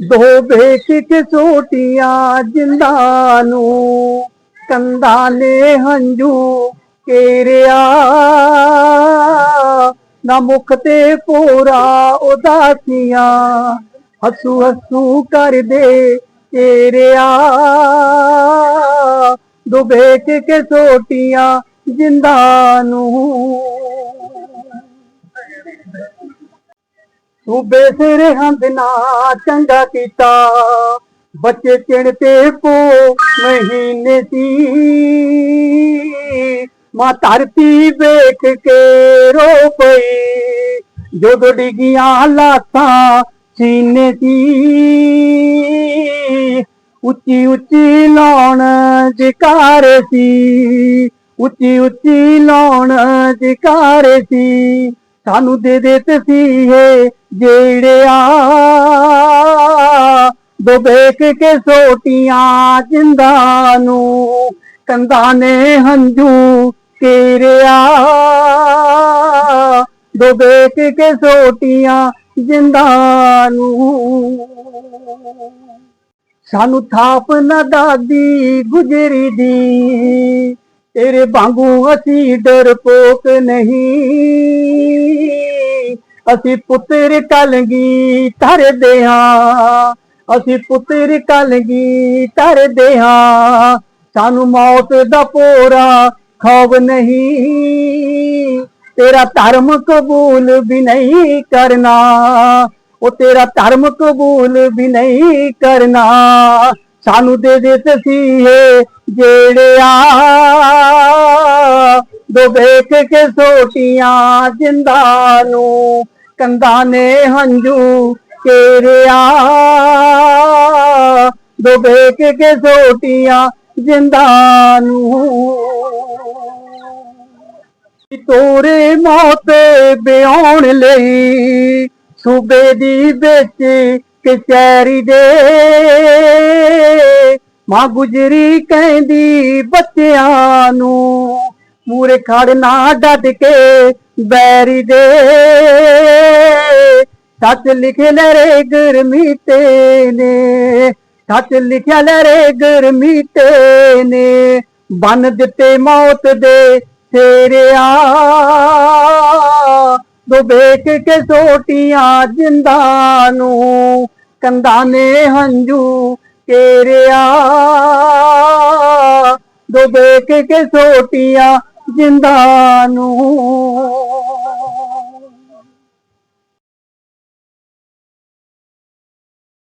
ਦੋ ਵੇਖ ਸੋਟੀਆਂ ਜਿੰਦਾਂ ਨੂੰ ਕੰਧਾਂ ਨੇ ਹੰਝੂ ਕੇਰਿਆ। ਨਾ ਮੁਖ ਤੇ ਪੂਰਾ ਉਦਾਸੀਆਂ, ਹੱਸੂ ਹੱਸੂ ਕਰਦੇ ਤੇਰਿਆ ਦੋ ਵੇਖ ਕੇ ਸੋਟੀਆਂ ਜਿੰਦਾਂ ਨੂੰ ਤੂੰ ਬੇਸਰੇ ਹੰਦ ਨਾ ਚੰਗਾ ਕੀਤਾ। ਬੱਚੇ ਚਿਣ ਤੇ ਮਹੀਨੇ ਸੀ ਮਾਂ ਧਰਤੀ ਵੇਖ ਕੇ ਰੋ ਪਈ। ਜਦੋਂ ਡਿਗੀਆਂ ਲਾਤਾਂ ਸੀਨੇ ਸੀ ਉੱਚੀ ਉੱਚੀ ਲਾਉਣ ਜਕਾਰ ਸੀ। ਉੱਚੀ ਉੱਚੀ ਲਾਉਣ ਜਕਾਰ ਸੀ। ਸਾਨੂੰ ਦੇ ਦੇ ਤਸੀਹੇ ਜਿਹੜਿਆ ਦੋ ਕੇ ਸੋਟੀਆਂ ਜਿੰਦਾ ਨੂੰ, ਕੰਧਾਂ ਨੇ ਹੰਝੂ ਕੇਰਿਆ। ਦੋ ਕੇ ਸੋਟੀਆਂ ਜਿੰਦਾਂ ਨੂੰ, ਸਾਨੂੰ ਥਾਪ ਨਾ ਦਾਦੀ ਗੁਜਰੀ ਦੀ। ਤੇਰੇ ਵਾਂਗੂ ਅਸੀਂ ਡਰਪੋਕ ਨਹੀਂ। ਅਸੀਂ ਪੁੱਤਰ ਕਲਗੀ ਧਰਦੇ ਹਾਂ। ਅਸੀਂ ਪੁੱਤਰ ਕਲਗੀ ਧਰਦੇ ਹਾਂ। ਸਾਨੂੰ ਮੌਤ ਦਾ ਪੋਰਾ ਖੌਫ ਨਹੀਂ। ਤੇਰਾ ਧਰਮ ਕਬੂਲ ਵੀ ਨਹੀਂ ਕਰਨਾ। ਉਹ ਤੇਰਾ ਧਰਮ ਕਬੂਲ ਵੀ ਨਹੀਂ ਕਰਨਾ। ਸਾਨੂੰ ਦੇ ਦੇ ਤਸੀਹੇ ਜਿਹੜਿਆ ਦੋ ਵੇਖ ਕੇ ਸੋਟੀਆਂ ਜਿੰਦਾਂ ਨੂੰ, ਕੰਧਾਂ ਨੇ ਹੰਝੂ ਕੇਰਿਆ। ਦੋ ਵੇਖ ਕੇ ਸੋਟੀਆਂ ਜਿੰਦਾਂ ਨੂੰ। ਤੋਰੇ ਮੌਤ ਬਿਆਉਣ ਲਈ ਸੂਬੇ ਦੀ ਵਿੱਚ ਕਚਹਿਰੀ ਦੇ। ਮਾਂ ਗੁਜਰੀ ਕਹਿੰਦੀ ਬੱਚਿਆਂ ਨੂੰ, ਮੂਰੇ ਖੜਨਾ ਡਟ ਕੇ ਬੈਰੀ ਦੇ। ਸੱਚ ਲਿਖੇ ਲਰੇ ਗੁਰਮੀਤੇ ਨੇ, ਸੱਚ ਲਿਖਿਆ ਲਰੇ ਗੁਰਮੀਤੇ ਨੇ। ਬਨ ਦਿੱਤੇ ਮੌਤ ਦੇ ਤੇਰੇ ਆ ਦੋ ਵੇਖ ਕੇ ਸੋਟੀਆਂ ਜਿੰਦਾਂ ਨੂੰ, ਕੰਧਾਂ ਨੇ ਹੰਝੂ ਕੇਰਿਆ। ਦੋ ਵੇਖ ਕੇ ਸੋਟੀਆਂ ਜਿੰਦਾਂ ਨੂੰ।